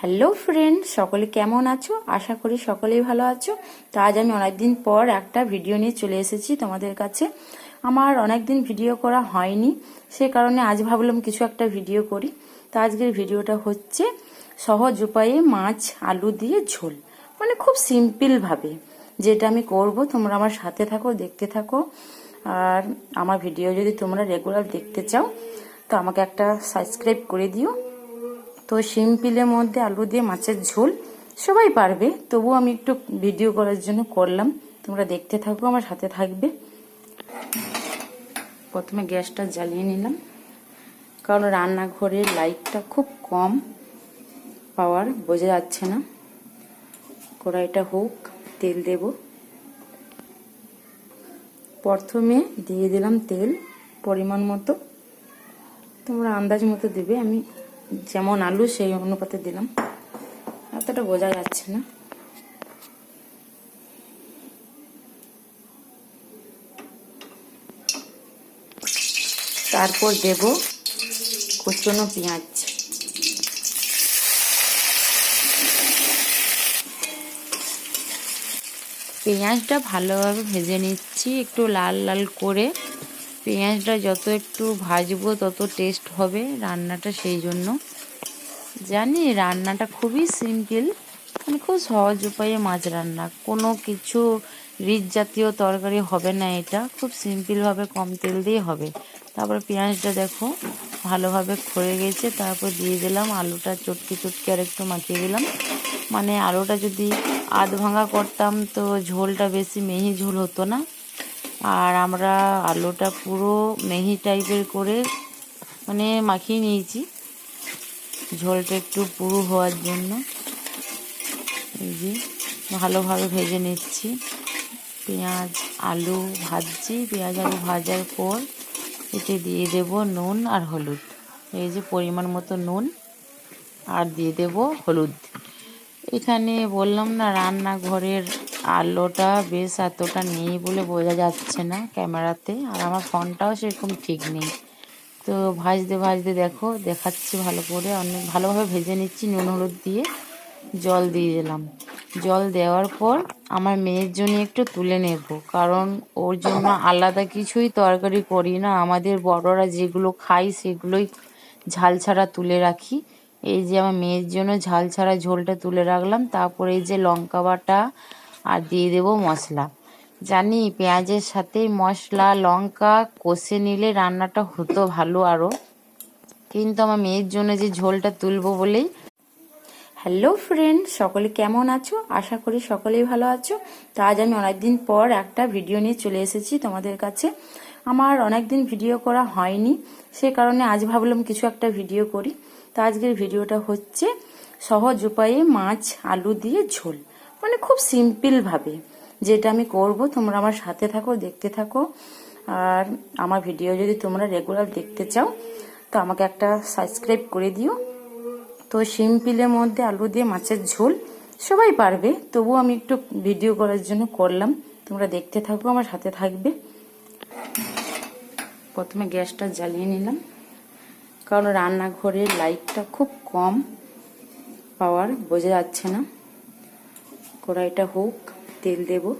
Hello friend, সকলে কেমন আছো? আশা করি সকলেই ভালো আছো। তো আজ আমি অনেকদিন পর একটা ভিডিও নিয়ে চলে এসেছি তোমাদের কাছে। আমার অনেকদিন ভিডিও করা হয়নি, সে কারণে আজ ভাবলাম কিছু একটা ভিডিও করি। তো আজকের ভিডিওটা হচ্ছে সহজ উপায়ে মাছ, আলু দিয়ে ঝোল। মানে খুব সিম্পলভাবে যেটা আমি করব, তোমরা আমার সাথে থাকো, দেখতে থাকো। আর আমার ভিডিও যদি তোমরা রেগুলার দেখতে চাও, তো আমাকে একটা সাবস্ক্রাইব করে দিও। তো সিম্পিলের মধ্যে আলু দিয়ে মাছের ঝোল, সবাই পারবে। তবু আমি একটু ভিডিও করার জন্য করলাম। তোমরা দেখতে থাকো, আমার সাথে থাকবে। প্রথমে গ্যাসটা জ্বালিয়ে নিলাম। কারণ রান্নাঘরের লাইটটা খুব কম পাওয়ার, বোঝা যাচ্ছে না। কড়াইটা হোক, তেল দেব। প্রথমে দিয়ে দিলাম তেল, পরিমাণ মতো। তোমরা আন্দাজ মতো দেবে, আমি যেমন আলু, সেই অনুপাতে দিলাম। এতটা বোঝা যাচ্ছে না। তারপর দেব কুচনো পেঁয়াজ। পেঁয়াজটা ভালোভাবে ভেজে নিচ্ছি, একটু লাল লাল করে। পেঁয়াজটা যত একটু ভাজবো, তত টেস্ট হবে রান্নাটা সেই জন্য। জানি রান্নাটা খুবই সিম্পল মানে খুব সহজ উপায়ে মাছ রান্না। কোনো কিছু রিচ জাতীয় তরকারি হবে না এটা, খুব সিম্পলভাবে কম তেল দিয়ে হবে। তারপর পেঁয়াজটা দেখো, ভালোভাবে খয়ে গেছে, তারপর দিয়ে দিলাম আলুটা চটকি চটকি আর একটু মাখিয়ে দিলাম। মানে আলুটা যদি আধ ভাঙা করতাম তো ঝোলটা বেশি মেহি ঝোল হতো না। আর আমরা আলুটা পুরো মেহি টাইপের করে মানে মাখিয়ে নিয়েছি। ঝোলটা একটু পুরো হওয়ার জন্য। এই যে ভালোভাবে ভেজে নিচ্ছি। পেঁয়াজ, আলু ভাজছি। পেঁয়াজ, আলু ভাজার পর এতে দিয়ে দেব নুন আর হলুদ। এই যে পরিমাণ মতো নুন আর দিয়ে দেব হলুদ। এখানে বললাম না, রান্নাঘরের আলোটা বেশ এতটা নেই বলে বোঝা যাচ্ছে না ক্যামেরাতে, আর আমার ফোনটাও সেরকম ঠিক নেই। তো ভাজতে ভাজতে দেখো, দেখাচ্ছি ভালো করে। অনেক ভালোভাবে ভেজে নিচ্ছি, নুন হলুদ দিয়ে জল দিয়ে দিলাম। জল দেওয়ার পর আমার মেয়ের জন্য একটু তুলে নেব, কারণ ওর জন্য আলাদা কিছুই তরকারি করি না। আমাদের বড়রা যেগুলো খাই সেগুলোই ঝাল ছাড়া তুলে রাখি। এই যে আমার মেয়ের জন্য ঝাল ছাড়া ঝোলটা তুলে রাখলাম, তারপরে এই যে লঙ্কা বাটা আর দিয়ে দেবো মশলা। জানি পেঁয়াজের সাথে মশলা, লঙ্কা কষে নিলে রান্নাটা হতো ভালো আরও কিন্তু আমার মেয়ের জন্য যে ঝোলটা তুলবো বলেই। হ্যালো ফ্রেন্ড সকলে কেমন আছো? আশা করি সকলেই ভালো আছো। তো আজ আমি অনেকদিন পর একটা ভিডিও নিয়ে চলে এসেছি তোমাদের কাছে। আমার অনেকদিন ভিডিও করা হয়নি, সে কারণে আজ ভাবলাম কিছু একটা ভিডিও করি। তো আজকের ভিডিওটা হচ্ছে সহজ উপায়ে মাছ, আলু দিয়ে ঝোল। মানে খুব সিম্পলভাবে যেটা আমি করব, তোমরা আমার সাথে থাকো, দেখতে থাকো। আর আমার ভিডিও যদি তোমরা রেগুলার দেখতে চাও, তো আমাকে একটা সাবস্ক্রাইব করে দিও। তো সিম্পিলের মধ্যে আলু দিয়ে মাছের ঝোল, সবাই পারবে। তবু আমি একটু ভিডিও করার জন্য করলাম। তোমরা দেখতে থাকো, আমার সাথে থাকবে। প্রথমে গ্যাসটা জ্বালিয়ে নিলাম। কারণ রান্নাঘরের লাইটটা খুব কম পাওয়ার, বোঝা যাচ্ছে না। কড়াইটা হোক, তেল দেব।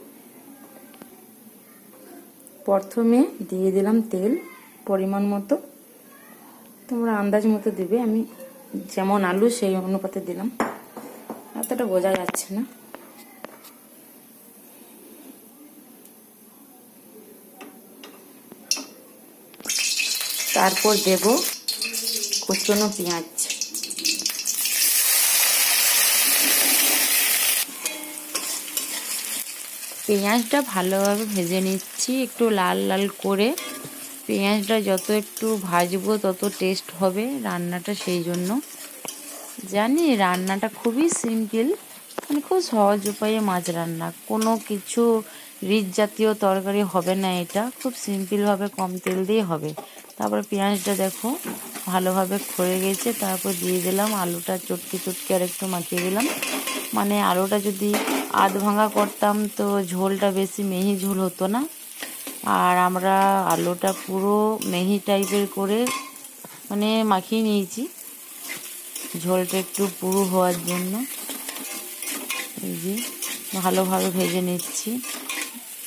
প্রথমে দিয়ে দিলাম তেল পরিমাণ মতো। তোমরা আন্দাজ মতো দেবে, আমি যেমন আলু সেই অনুপাতে দিলাম। এতটা বোঝা যাচ্ছে না। তারপর দেব কুচনো পেঁয়াজ। পেঁয়াজটা ভালোভাবে ভেজে নিচ্ছি, একটু লাল লাল করে। পেঁয়াজটা যত একটু ভাজবো তত টেস্ট হবে রান্নাটা সেই জন্য। জানি রান্নাটা খুবই সিম্পল মানে খুব সহজ উপায়ে মাছ রান্না। কোনো কিছু রিচ জাতীয় তরকারি হবে না এটা, খুব সিম্পলভাবে কম তেল দিয়ে হবে। তারপর পেঁয়াজটা দেখো ভালোভাবে খয়ে গেছে, তারপর দিয়ে দিলাম আলুটা চটকি চটকি আর একটু মাখিয়ে দিলাম। মানে আলুটা যদি আধ ভাঙা করতাম তো ঝোলটা বেশি মেহি ঝোল হতো না। আর আমরা আলুটা পুরো মেহি টাইপের করে মানে মাখিয়ে নিয়েছি। ঝোলটা একটু পুরো হওয়ার জন্য। এই যে ভালোভাবে ভেজে নিচ্ছি।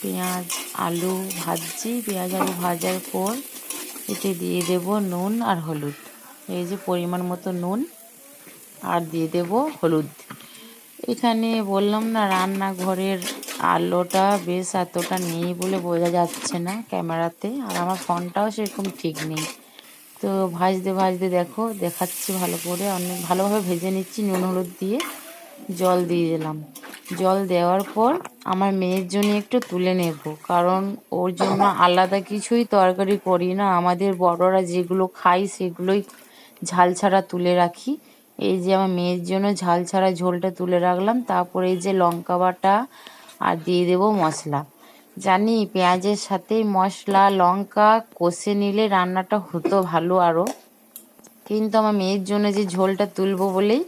পেঁয়াজ আলু ভাজছি, পেঁয়াজ আলু ভাজার পর এতে দিয়ে দেব নুন আর হলুদ। এই যে পরিমাণ মতো নুন আর দিয়ে দেব হলুদ। এখানে বললাম না, রান্নাঘরের আলোটা বেশ এতটা নেই বলে বোঝা যাচ্ছে না ক্যামেরাতে, আর আমার ফোনটাও সেরকম ঠিক নেই। তো ভাজতে ভাজতে দেখো, দেখাচ্ছি ভালো করে। অনেক ভালোভাবে ভেজে নিচ্ছি নুন, হলুদ দিয়ে। জল দিয়ে দিলাম। জল দেওয়ার পর আমার মেয়ের জন্য একটু তুলে নেব। কারণ ওর জন্য আলাদা কিছুই তরকারি করি না। আমাদের বড়রা যেগুলো খাই সেগুলোই ঝাল ছাড়া তুলে রাখি। এই যে আমার মেয়ের জন্য ঝাল ছাড়া ঝোলটা তুলে রাখলাম। তারপরে এই যে লঙ্কা বাটা আর দিয়ে দেবো মশলা। জানি পেঁয়াজের সাথে মশলা, লঙ্কা কষে নিলে রান্নাটা হতো ভালো আরও কিন্তু আমার মেয়ের জন্য যে ঝোলটা তুলবো বলেই